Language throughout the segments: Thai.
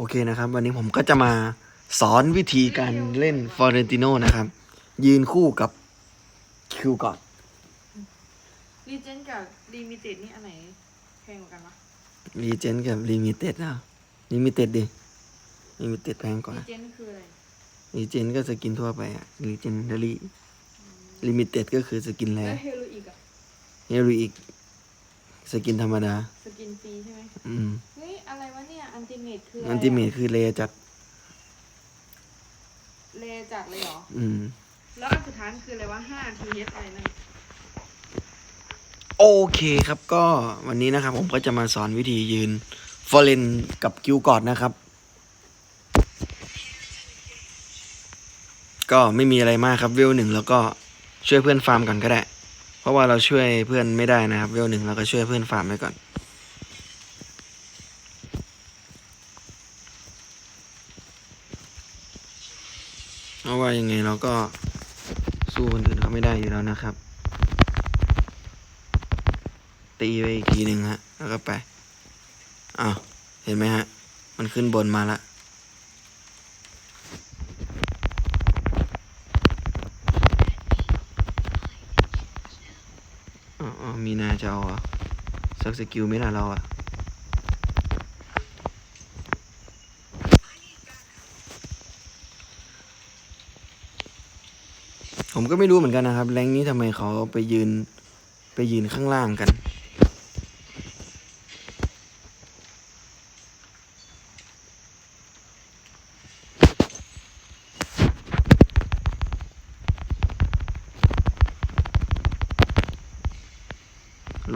โอเคนะครับ วันนี้ผมก็จะมาสอนวิธีการเล่นฟอร์เรนติโนนะครับ ยืนคู่กับคิวก่อนรีเจนกับลิมิเต็ดนี่อันไหนแพงกว่ากันวะรีเจนกับลิมิเต็ดนะลิมิเต็ดดิลิมิเต็ดแพงกว่ารีเจนคืออะไรรีเจนก็สกินทั่วไปอะรีเจนดารีลิมิเต็ดก็คือสกินแรแล้วงเฮโรอีกอะเฮโรอีก สกินธรรมดา สกินฟรีใช่ไหมอืม เฮ้ย อะไรวะเนี่ย อันติเมทคืออะไรอันติเมทคือเลจัด เลจัดเลยเหรอ อืม แล้วอันสุดท้ายมันคืออะไรวะห้าทีเอสอะไรนั่นโอเคครับก็วันนี้นะครับ ผมก็จะมาสอนวิธียืนฟอร์เรนกับคิวกอดนะครับ ก็ไม่มีอะไรมากครับเวลหนึ่งแล้วก็ช่วยเพื่อนฟาร์มก่อนก็ได้ เพราะว่าเราช่วยเพื่อนไม่ได้นะครับเวลหนึ่งเราก็ช่วยเพื่อนฟาร์มไปก่อน เพราะว่ายังไงเราก็สู้คนอื่นเขาไม่ได้อยู่แล้วนะครับ ตีไปอีกทีหนึ่งฮะ แล้วก็ไปอ้าวเห็นไหมฮะ มันขึ้นบนมาละ อ๋ออ๋อมีนา จะเอาอะสักสกิลไม่ล่ะเราอะผมก็ไม่รู้เหมือนกันนะครับ แรงนี้ทำไมเขาไปยืนไปยืนข้างล่างกัน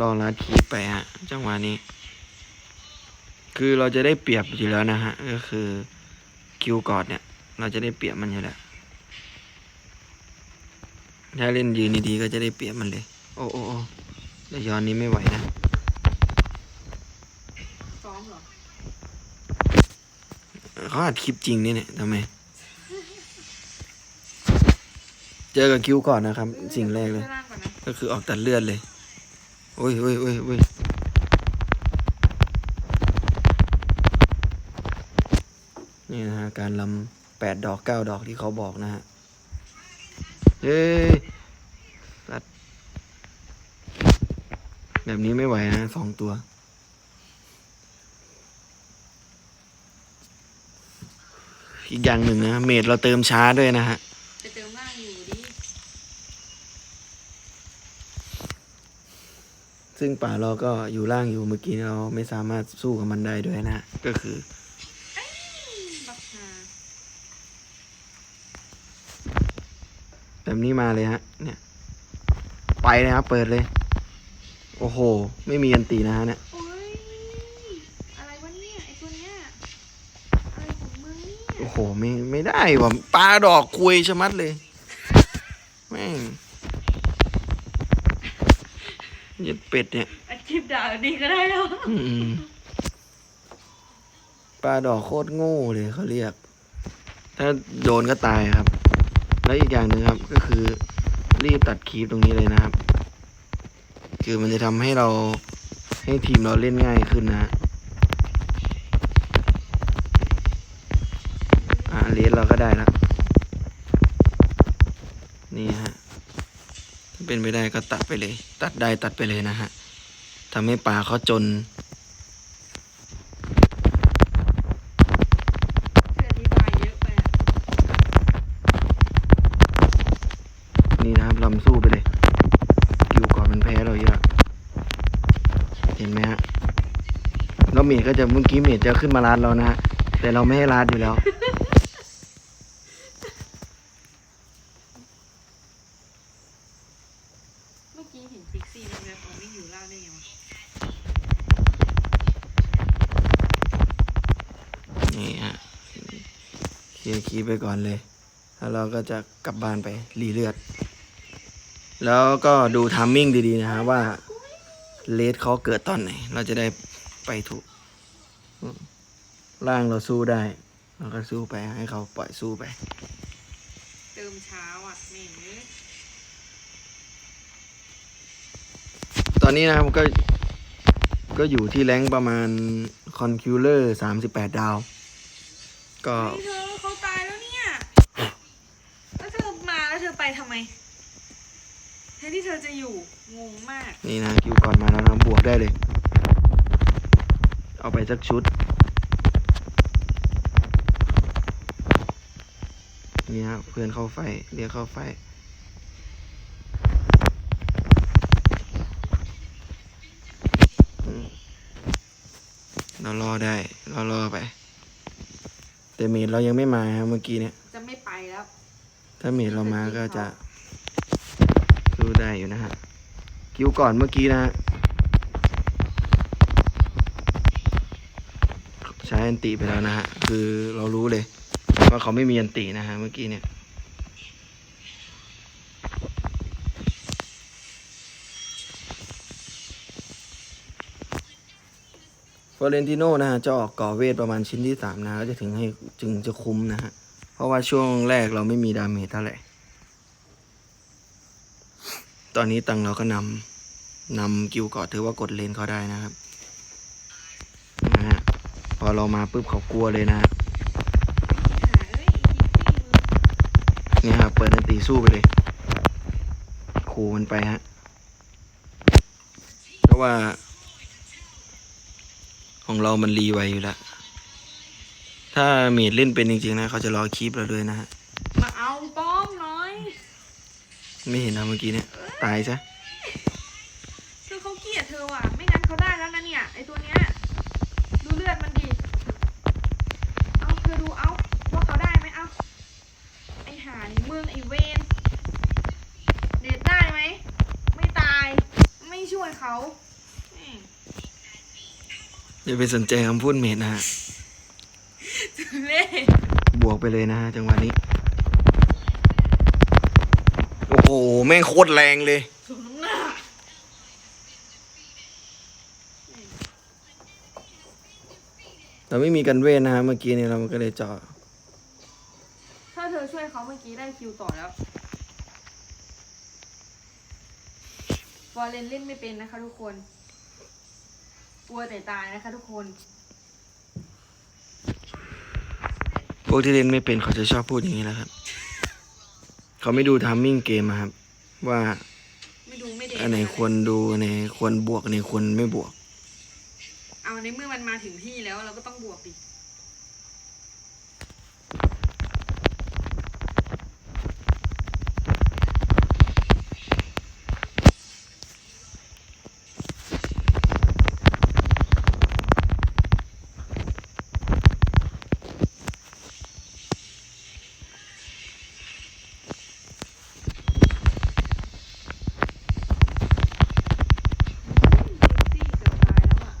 รอลัดคีบไปฮะ จังหวะนี้ คือเราจะได้เปรียบอยู่แล้วนะฮะ ก็คือคิวกอดเนี่ย เราจะได้เปรียบมันอยู่แล้ว ถ้าเล่นยืนดีๆก็จะได้เปรียบมันเลย โอ้โอ้โอ้แต่ย้อนนี้ไม่ไหวนะซ้อมเหรอเขาอัดคลิปจริงนี่เนี่ยทำไม เจอกับคิวก่อนนะครับ สิ่งแรกเลยข้างล่างก่อนนะก็คือออกตัดเลือดเลยโอ้ยโอ้ยโอ้ยโอ้ยนี่นะฮะการลำแปดดอกเก้าดอกที่เขาบอกนะฮะเฮ้ยตัดแบบนี้ไม่ไหวนะสองตัว อีกอย่างหนึ่งนะ เมดเราเติมช้าด้วยนะฮะ จะเติมล่างอยู่ดิ ซึ่งป่าเราก็อยู่ล่างอยู่เมื่อกี้เราไม่สามารถสู้กับมันได้ด้วยนะ ก็คือบักฮาแบบนี้มาเลยฮะ เนี่ย ไปเลยครับ เปิดเลย โอ้โห ไม่มีอันตีนะฮะเนี่ยโอ้ยอะไรวะเนี่ยไอตัวเนี้ยอะไรของมึงเนี่ยโอ้โห ไม่ไม่ได้ว่ะปลาดอกคุยชะมัดเลย แม่ง เย็ดเป็ดเนี่ยอาชีพด่าดีก็ได้แล้วอืมปลาดอกโคตรโง่เลยเขาเรียก ถ้าโดนก็ตายครับ แล้วอีกอย่างหนึ่งครับ ก็คือ รีบตัดคีปตรงนี้เลยนะครับ คือมันจะทำให้เราให้ทีมเราเล่นง่ายขึ้นนะฮะอ่าเลสเราก็ได้แล้วนี่ฮะถ้า เป็นไปได้ก็ตัดไปเลย ตัดได้ตัดไปเลยนะฮะทำให้ปลาเขาจนคืออธิบายเยอะไปอะนี่นะครับลำสู้ไปเลยกิวก่อนมันแพ้เราเยอะเห็นไหมฮะแล้วเมดก็จะเมื่อกี้เมดจะขึ้นมาลาดเรานะฮะแต่เราไม่ให้ลาดอยู่แล้ว เมื่อกี้เห็นพิกซี่มันแบบเอาไม่อยู่ล่างได้ไงวะ นี่ฮะ เคลียร์คีย์ไปก่อนเลย แล้วเราก็จะกลับบ้านไปรีเลือด แล้วก็ดูทัมมิ่งดีๆนะฮะว่าเลสเขาเกิดตอนไหน เราจะได้ไปถูกอืมล่างเราสู้ได้ เราก็สู้ไปให้เขาปล่อยสู้ไป เติมเช้าอะแม่งเอ้ยตอนนี้นะครับก็ก็อยู่ที่แรงค์ประมาณคอนคิวเลอร์สามสิบแปดดาว ก็ ทำไมแทนที่เธอจะอยู่งงมากนี่นะคิวก่อนมาแล้วนะบวกได้เลย เอาไปสักชุด นี่ฮะเพื่อนเข้าไฟเรียกเข้าไฟเรารอได้เรารอไป แต่เมดเรายังไม่มาครับเมื่อกี้เนี่ย จะไม่ไปแล้ว ถ้าเมดเรามาก็จะสู้ได้อยู่นะฮะ คิวก่อนเมื่อกี้นะฮะ ใช้อันติไปแล้วนะฮะ คือเรารู้เลย ว่าเขาไม่มีอันตินะฮะ เมื่อกี้เนี่ยฟอเรนติโน่นะฮะจะออกก่อเวทประมาณชิ้นที่สามนะก็จะถึงให้จึงจะคุ้มนะฮะ เพราะว่าช่วงแรกเราไม่มีดาเมจเท่าไหร่ ตอนนี้ตังเราก็นำนำกิวกอดถือว่ากดเลนเขาได้นะครับนะฮะพอเรามาปุ๊บเขากลัวเลยนะเอ้ยอีกที่มือเนี่ยครับเปิดนันตีสู้ไปเลยขู่มันไปฮะเพราะว่า ของเรามันรีไวอยู่แล้ว ถ้าเมดเล่นเป็นจริงๆนะเขาจะรอคีปเราด้วยนะฮะ มาเอาป้อมหน้อยไม่เห็นนะเมื่อกี้เนี่ยตายซะคือเขาเกลียดเธอว่ะ ไม่งั้นเขาได้แล้วนะเนี่ยไอตัวเนี้ยดูเลือดมันดิ เอาเธอดูเอาว่าเขาได้ไหมเอาไอหานี่มึงไอเวนเดทได้ไหมไม่ตาย ไม่ช่วยเขาแม่งอย่าไปสนใจคำพูดเมดนะฮะทุเล่ บวกไปเลยนะฮะจังหวะนี้ โอ้โห แม่งโคตรแรงเลยเราไม่มีกันเวทนนะฮะเมื่อกี้เนี่ยเราก็เลยเจาะถ้าเธอช่วยเขาเมื่อกี้ได้คิวต่อแล้ววอลเลนเล่นไม่เป็นนะคะทุกคน กลัวแต่ตายนะคะทุกคน พ วกที่เล่นไม่เป็นเขาจะชอบพูดอย่างนี้แหละครับ เขาไม่ดูทามมิ่งเกมอะครับ ว่าไม่ดูไม่เด็อันไหนควรดูอันไหนควรบวกอันไหนควรไม่บวก เอาในเมื่อมันมาถึงที่แล้วเราก็ต้องบวกดิ ซี่เกือบตายแล้วอะ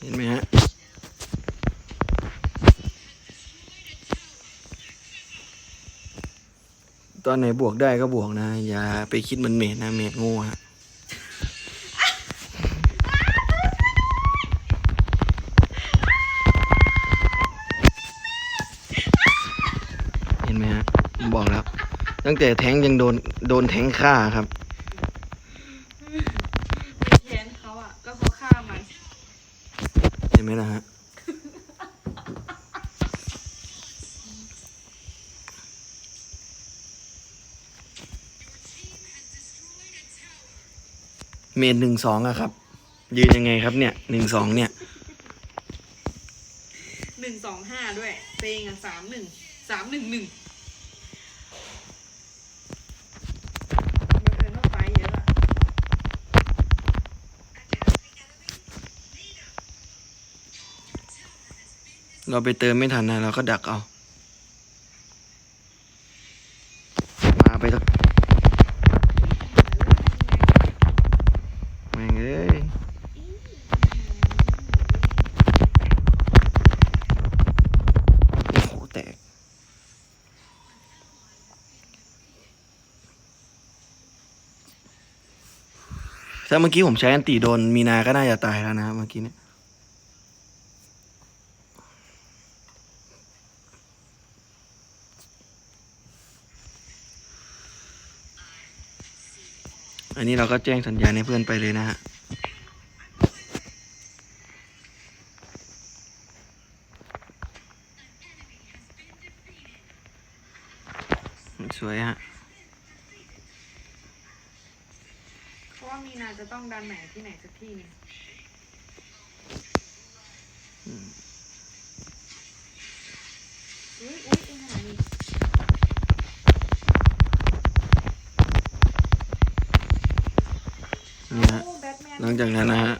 เห็นไหมฮะ ต อนไหนบวกได้ก็บวกนะ อย่าไปคิดมันเมดนะ เมดโง่ฮะเห็นไหมฮะบอกแล้ว ตั้งแต่แทงยังโดน โดนแทงฆ่าครับ ไม่แค้นเขาอะ ก็เขาฆ่ามัน เห็นไหมล่ะฮะ เมนหนึ่งสองอะครับ ยืนยังไงครับเนี่ยหนึ่งสองเนี่ยหนึ่งสองห้าด้วยเตงอะสามหนึ่งสามหนึ่งหนึ่งบังเอิญว่าไฟเยอะอะเราไปเติมไม่ทันนะเราก็ดักเอามาไปสักแม่งเอ้ย โอ้โห แตก ถ้าเมื่อกี้ผมใช้อันติโดนมีนาก็น่าจะตายแล้วนะเมื่อกี้เนี่ยอันนี้เราก็แจ้งสัญญาณให้เพื่อนไปเลยนะฮะ สวยฮะ เพราะว่ามีนาจะต้องดันไหนที่ไหนสักที่หนึงอุ้ยอุ้ยไอ้หานี่นี่ฮะ โอ้แบทแมนหลังจากนั้นนะฮะ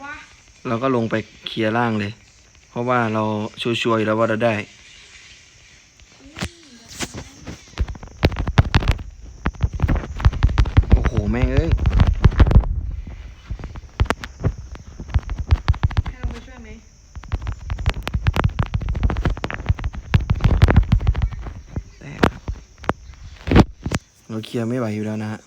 เราก็ลงไปเคลียร์ล่างเลย เพราะว่าเราชัวร์ๆอยู่แล้วว่าเราได้ โอ้โห แม่งเอ้ย ให้เราไปช่วยไหม แต่ครับ เคลียร์ไม่ไหวอยู่แล้วนะฮะ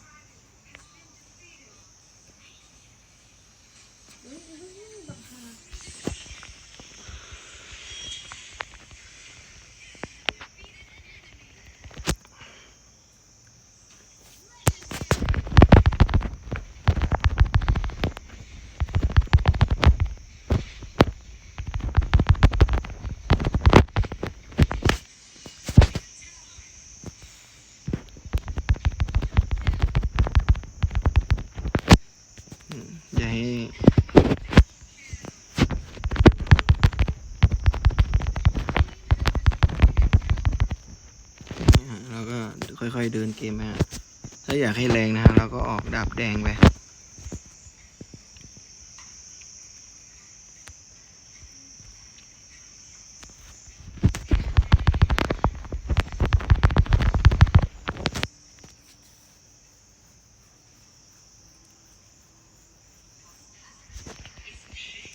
อย่าให้เราก็ ค่อยๆเดินเกมนะฮะถ้าอยากให้แรงนะฮะเราก็ออกดาบแดงไป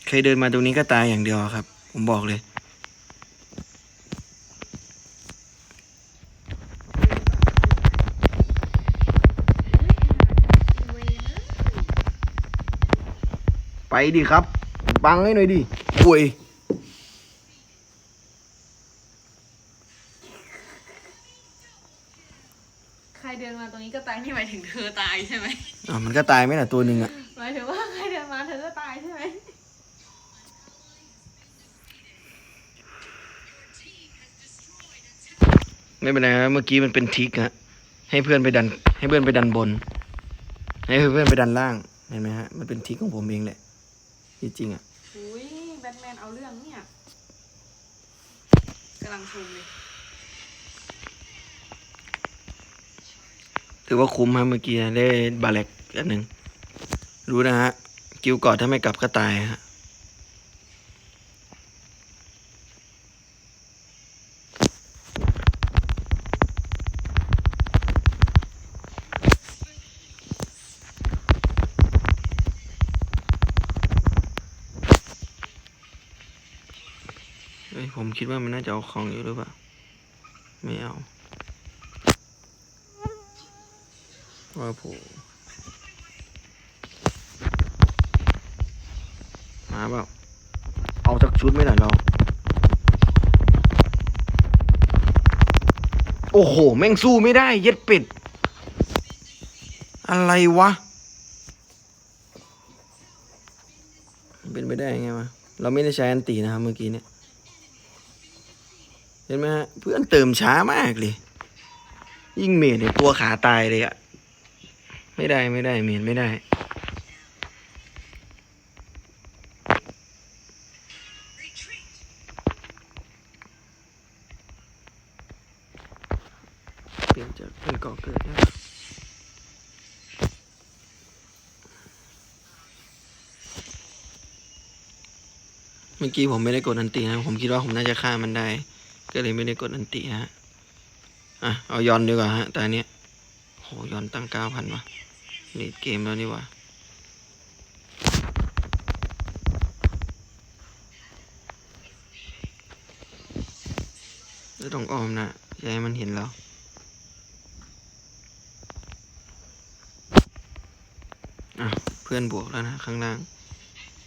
ใครเดินมาตรงนี้ก็ตายอย่างเดียวครับ ผมบอกเลย ไปดิครับ บังให้หน่อยดิป่วยใครเดินมาตรงนี้ก็ตายนี่หมายถึงเธอตายใช่ไหมอ่ามันก็ตายไหมล่ะตัวหนึ่งอะหมายถึงว่าใครเดินมาเธอก็ตายใช่ไหมไม่เป็นไรครับเมื่อกี้มันเป็นทริกฮะให้เพื่อนไปดัน ให้เพื่อนไปดันบน ให้เพื่อนไปดันล่าง เห็นไหมฮะ มันเป็นทริกของผมเองแหละ จริงๆอะอุ้ยแบทแมนเอาเรื่องเนี่ยกำลังชมเลย ถือว่าคุ้มฮะเมื่อกี้ได้บาเล็กอันหนึ่งรู้นะฮะ กิวกอดถ้าไม่กลับก็ตายฮะ คิดว่ามันน่าจะเอาของอยู่หรือเปล่า ไม่เอาว่าผมมาเปล่า เอาสักชุดไหม่หน่อยเรา โอ้โห แม่งสู้ไม่ได้ เย็ดเป็ดอะไรวะ เป็นไปได้ไงวะ เราไม่ได้ใช้อันตีนะครับเมื่อกี้เนี่ยเห็นไหมฮะเพื่อนเติมช้ามากเลย ยิ่งเมดเนี่ยตัวขาตายเลยอะไม่ได้ไม่ได้เมดไม่ได้ เปลี่ยนจากเป็นก่อเกิดนะเมื่อกี้ผมไม่ได้กดอันตีนะ ผมคิดว่าผมน่าจะฆ่ามันได้ ก็เลยไม่ได้กดอันตีฮะ อะ เอาย้อนดีกว่าฮะแต่อันเนี้ยโหย้อนตั้งเก้าพันวะเลดเกมแล้วนี่วะจะต้องออมนะอย่าให้มันเห็นเราอะ เพื่อนบวกแล้วนะ ข้างล่าง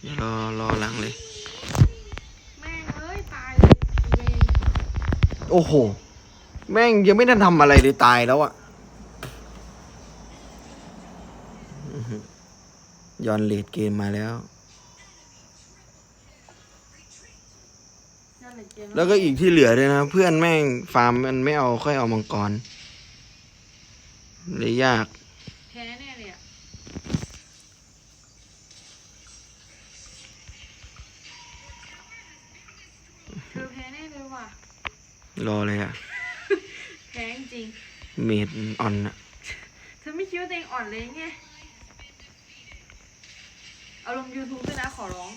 เดี๋ยวรอรอหลังเลย แม่งเอ้ยตายเลยเวร โอ้โห แม่งยังไม่ทันทำอะไรเลยตายแล้วอะอื้อหือย้อนเลดเกมมาแล้วนั่นแหละเกมแล้วก็อีกที่เหลือด้วยนะ เพื่อนแม่งฟาร์มมันไม่เอาค่อยเอามังกรเลยยาก รอเลยอะแพ้จริง เมดอ่อนอะๆเธอไม่คิดว่าตัวเองอ่อนเลยไง เอาลง YouTube ด้วยนะขอร้อง